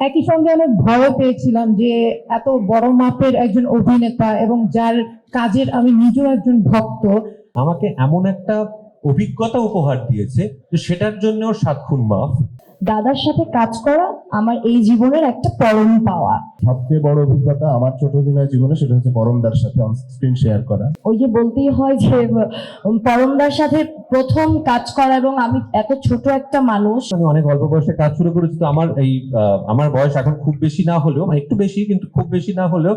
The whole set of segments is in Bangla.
একই সঙ্গে অনেক ভয় পেয়েছিলাম যে এত বড় মাপের একজন অভিনেতা এবং যার কাজের আমি নিজেও একজন ভক্ত। আমাকে এমন একটা অভিজ্ঞতা উপহার দিয়েছে তো সেটার জন্য ওর সাত খুন মাফ। দাদার সাথে কাজ করা আমার এই জীবনের একটা পরম পাওয়া। সবচেয়ে বড় অভিজ্ঞতা আমার ছোট অভিনয় জীবনে সেটা হচ্ছে পরমদার সাথে অন স্ক্রিন শেয়ার করা। ওই যে বলতেই হয় যে পরমদার সাথে প্রথম কাজ করা এবং আমি এত ছোট একটা মানুষ। আমি অনেক অল্প বয়সে কাজ শুরু করেছি তো আমার এই আহ, আমার বয়স এখন খুব বেশি না হলেও মানে একটু বেশি কিন্তু খুব বেশি না হলেও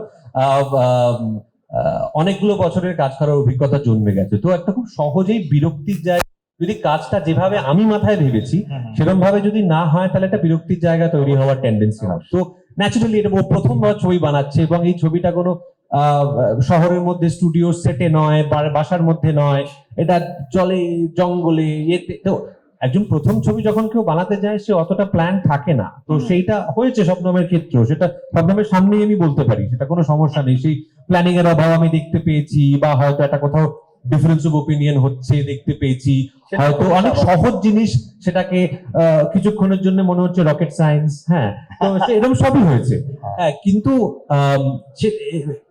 অনেকগুলো বছরের কাজ করার অভিজ্ঞতা জন্মে গেছে। তো একটা খুব সহজেই বিরক্তির জায়গা যদি কাজটা যেভাবে আমি মাথায় ভেবেছি সেরকম ভাবে যদি না হয় তাহলে একটা বিরক্তির জায়গা তৈরি হওয়ার টেন্ডেন্সি হয় তো ন্যাচারালি এটা ও প্রথমবার ছবি বানাচ্ছে এবং এই ছবিটা কোনো আহ, শহরের মধ্যে স্টুডিও সেটে নয় বাসার মধ্যে নয়। এটা চলে জঙ্গলে ইয়েতে তো একজন প্রথম ছবি যখন কেউ বানাতে যায় সে অতটা প্ল্যান থাকে না। তো সেইটা হয়েছে স্বপ্নমের ক্ষেত্রেও সেটা স্বপ্নমের সামনেই আমি বলতে পারি সেটা কোনো সমস্যা নেই। সেই প্ল্যানিং এর অভাব আমি দেখতে পেয়েছি বা হয়তো একটা কোথাও ডিফারেন্স অফ ওপিনিয়ন হচ্ছে দেখতে পেয়েছি। হয়তো অনেক সহজ জিনিস সেটাকে আহ, কিছুক্ষণের জন্য মনে হচ্ছে রকেট সায়েন্স হ্যাঁ? তো এরকম সবই হয়েছে। হ্যাঁ কিন্তু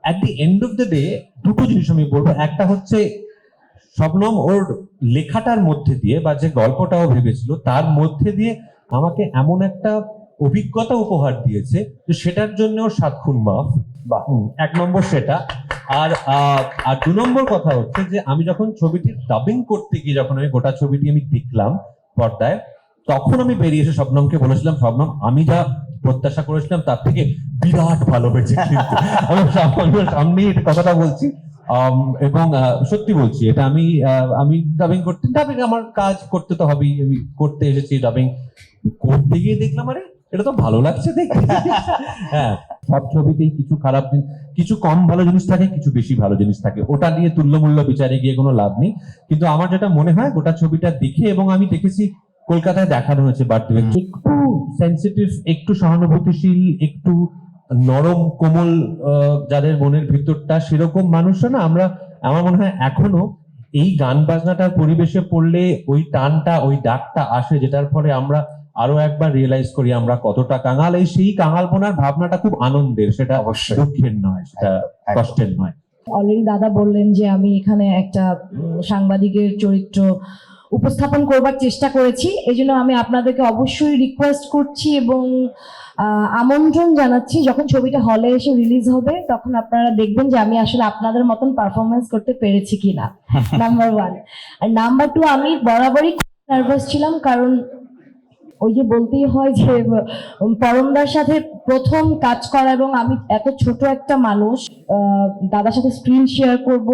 at the end of the day দুটো জিনিস আমি বলব। একটা হচ্ছে শবনম ওর লেখাটার মধ্যে দিয়ে বা যে গল্পটাও ভেবেছিল, তার মধ্যে দিয়ে আমাকে এমন একটা অভিজ্ঞতা উপহার দিয়েছে যে সেটার জন্য সাত খুন মাফ। এক নম্বর সেটা। আর আর দু নম্বর কথা হচ্ছে যে আমি যখন ছবিটির ডাবিং করতে গিয়ে যখন আমি গোটা ছবিটি আমি দেখলাম পর্দায়, তখন আমি বেরিয়ে এসে শবনমকে বলেছিলাম স্বপ্নম আমি যা প্রত্যাশা করেছিলাম তার থেকে বিরাট ভালো হয়েছে আমি সামনে কথাটা বলছি। এবং সত্যি বলছি এটা আমি আমি ডাবিং করতে ডাবিং আমার কাজ করতে তো হবেই আমি করতে এসেছি ডাবিং করতে গিয়ে দেখলাম আরে এটা তো ভালো লাগছে দেখতে। হ্যাঁ সব ছবিতেই কিছু খারাপ কিছু কম ভালো জিনিস থাকে কিছু বেশি ভালো জিনিস থাকে। ওটা নিয়ে তুল্যমূল্য বিচারে গিয়ে কোনো লাভ নেই। কিন্তু আমার যেটা মনে হয় গোটা ছবিটা দেখে এবং আমি দেখেছি কলকাতায় দেখানো হয়েছে বার্থডে একটু সেন্সিটিভ একটু সহানুভূতিশীল একটু নরম কোমল আহ, যাদের মনের ভিতরটা সেরকম মানুষরা না আমরা আমার মনে হয় এখনও এই গান বাজনাটার পরিবেশে পড়লে ওই টানটা ওই ডাকটা আসে যেটার ফলে আমরা আরও একবার রিয়েলাইজ করি আমরা কতটা কাঙাল। এই সেই কাঙালপনার ভাবনাটা খুব আনন্দের সেটা অবশ্যই। দুঃখের নয় সেটা কষ্টের নয়। অলরেডি দাদা বললেন যে আমি এখানে একটা সাংবাদিকের চরিত্র উপস্থাপন করবার চেষ্টা করেছি। এই জন্য আমি আপনাদেরকে অবশ্যই রিকোয়েস্ট করছি এবং আমন্ত্রণ জানাচ্ছি। যখন ছবিটা হলে এসে রিলিজ হবে তখন আপনারা দেখবেন যে আমি আসলে আপনাদের মতন পারফরমেন্স করতে পেরেছি কিনা। নাম্বার ওয়ান আর নাম্বার টু আমি বরাবরই নার্ভাস ছিলাম কারণ ওই যে বলতেই হয় যে পরমদার সাথে প্রথম কাজ করা এবং আমি এত ছোট একটা মানুষ দাদার সাথে স্ক্রিন শেয়ার করব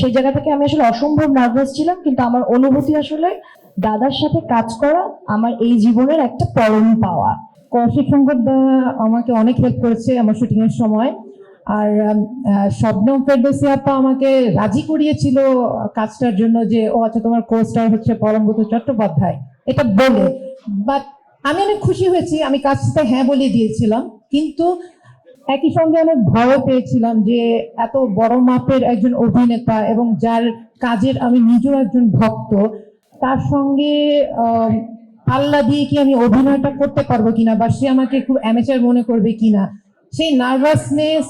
সেই জায়গা থেকে আমি আসলে অসম্ভব নার্ভাস ছিলাম, কিন্তু আমার অনুভূতি আসলে দাদার সাথে কাজ করা আমার এই জীবনের একটা পরম পাওয়া। কৌশিক দা আমাকে অনেক হেল্প করেছে আমার শুটিং এর সময়। আর শবনম ফেরদৌসি আপা আমাকে রাজি করিয়েছিল কাজটার জন্য যে, ও আচ্ছা তোমার কোস্টার হচ্ছে পরমব্রত চট্টোপাধ্যায়। এটা বলে। বাট আমি অনেক খুশি হয়েছি, আমি কাজটা হ্যাঁ বলে দিয়েছিলাম। কিন্তু একই সঙ্গে অনেক ভয় পেয়েছিলাম যে এত বড় মাপের একজন অভিনেতা এবং যার কাজের আমি নিজেও একজন ভক্ত, তার সঙ্গে পাল্লা দিয়ে কি আমি অভিনয়টা করতে পারব কিনা বা সে আমাকে খুব অ্যামেচার মনে করবে কিনা সেই নার্ভাসনেস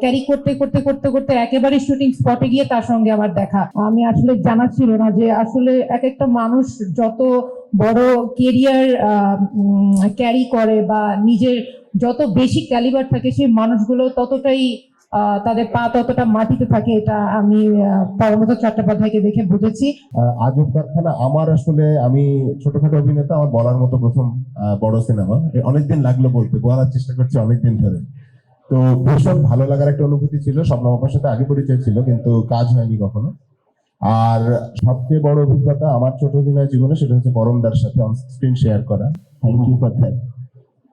ক্যারি করতে করতে করতে করতে একেবারে শুটিং স্পটে গিয়ে তার সঙ্গে আমার দেখা। আমি আসলে জানা ছিল না যে আসলে এক একটা মানুষ যত বড় কেরিয়ার ক্যারি করে বা নিজের যত বেশি ক্যালিবার থাকে সেই মানুষগুলো ততটাই তাদের পা ততটা মাটিতে থাকে, এটা আমি পরমত চট্টোপাধ্যায়কে দেখে বুঝেছি। আজব কারখানা, আমার আসলে, আমি ছোটখাটো অভিনেতা, আমার বলার মতো প্রথম বড় সিনেমা। অনেকদিন লাগল বলতে, বলার চেষ্টা করছি অনেকদিন ধরে। তো ভীষণ ভালো লাগার একটা অনুভূতি ছিল স্বপ্নম আপার সাথে আগে পরিচয় ছিল, কিন্তু কাজ হয়নি কখনো। আর সবচেয়ে বড় অভিজ্ঞতা আমার ছোট অভিনয় জীবনে, সেটা হচ্ছে পরমদার সাথে অন স্ক্রিন শেয়ার করা। থ্যাংক ইউ ফর দ্যাট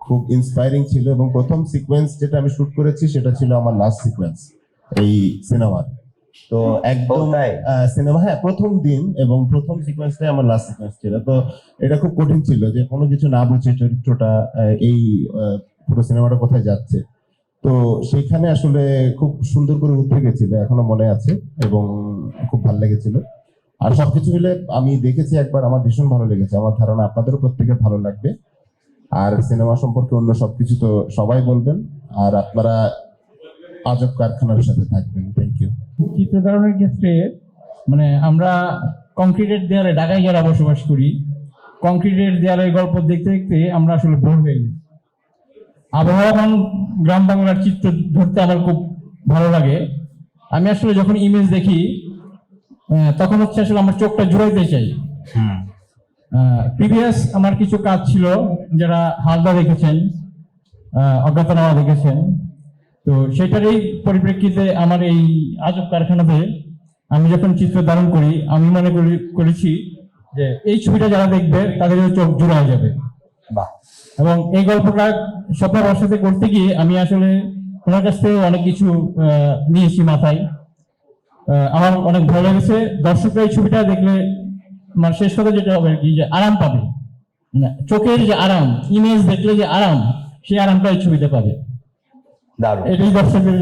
খুব ইন্সপায়ারিং ছিল এবং প্রথম সিকোয়েন্স যেটা আমি শুট করেছি সেটা ছিল আমার লাস্ট সিকোয়েন্স এই সিনেমার তো। একদম সিনেমা হ্যাঁ প্রথম দিন এবং প্রথম সিকোয়েন্সটাই আমার লাস্ট সিকোয়েন্স ছিল। তো এটা খুব কঠিন ছিল যে কোনো কিছু না বুঝে চরিত্রটা এই পুরো সিনেমাটা কোথায় যাচ্ছে। তো সেখানে আসলে খুব সুন্দর করে উঠে গেছিল এখনও মনে আছে এবং খুব ভালো লেগেছিল। আর সবকিছু মিলে আমি দেখেছি একবার আমার ভীষণ ভালো লেগেছে। আমার ধারণা আপনাদেরও প্রত্যেকের ভালো লাগবে। আর সিনেমা সম্পর্কে অন্য সবকিছু তো সবাই বলবেন। আর আপনারা আজব কারখানার সাথে থাকবেন। থ্যাংক ইউ চিত্র ধারণের ক্ষেত্রে মানে আমরা কংক্রিটের দেয়ালে ঢাকায় যারা বসবাস করি কংক্রিটের দেয়ালের গল্প দেখতে দেখতে আমরা আসলে বোর হয়ে গেছি। আবহাওয়ান গ্রাম বাংলার চিত্র ধরতে আমার খুব ভালো লাগে। আমি আসলে যখন ইমেজ দেখি তখন হচ্ছে আসলে আমার চোখটা জুড়াইতে চাই। প্রিভিয়াস আমার কিছু কাজ ছিল যারা হালদা দেখেছেন অজ্ঞাতনামা দেখেছেন। তো সেটারই পরিপ্রেক্ষিতে আমার এই আজব কারখানাতে আমি যখন চিত্র ধারণ করি আমি মনে করি করেছি যে এই ছবিটা যারা দেখবে তাদের চোখ জোড়া যাবে। বাহ। এবং এই গল্পটা স্বপ্নের সাথে করতে গিয়ে আমি আসলে ওনার কাছ থেকে অনেক কিছু নিয়েছি মাথায়। আমার অনেক ভালো লেগেছে। দর্শকরা এই ছবিটা দেখলে আমার শেষ কথা যেটা হবে কি যে আরাম পাবে। মানে চোখের যে আরাম ইমেজ দেখলে যে আরাম সেই আরামটা এই ছবিতে পাবে। এটাই দর্শকদের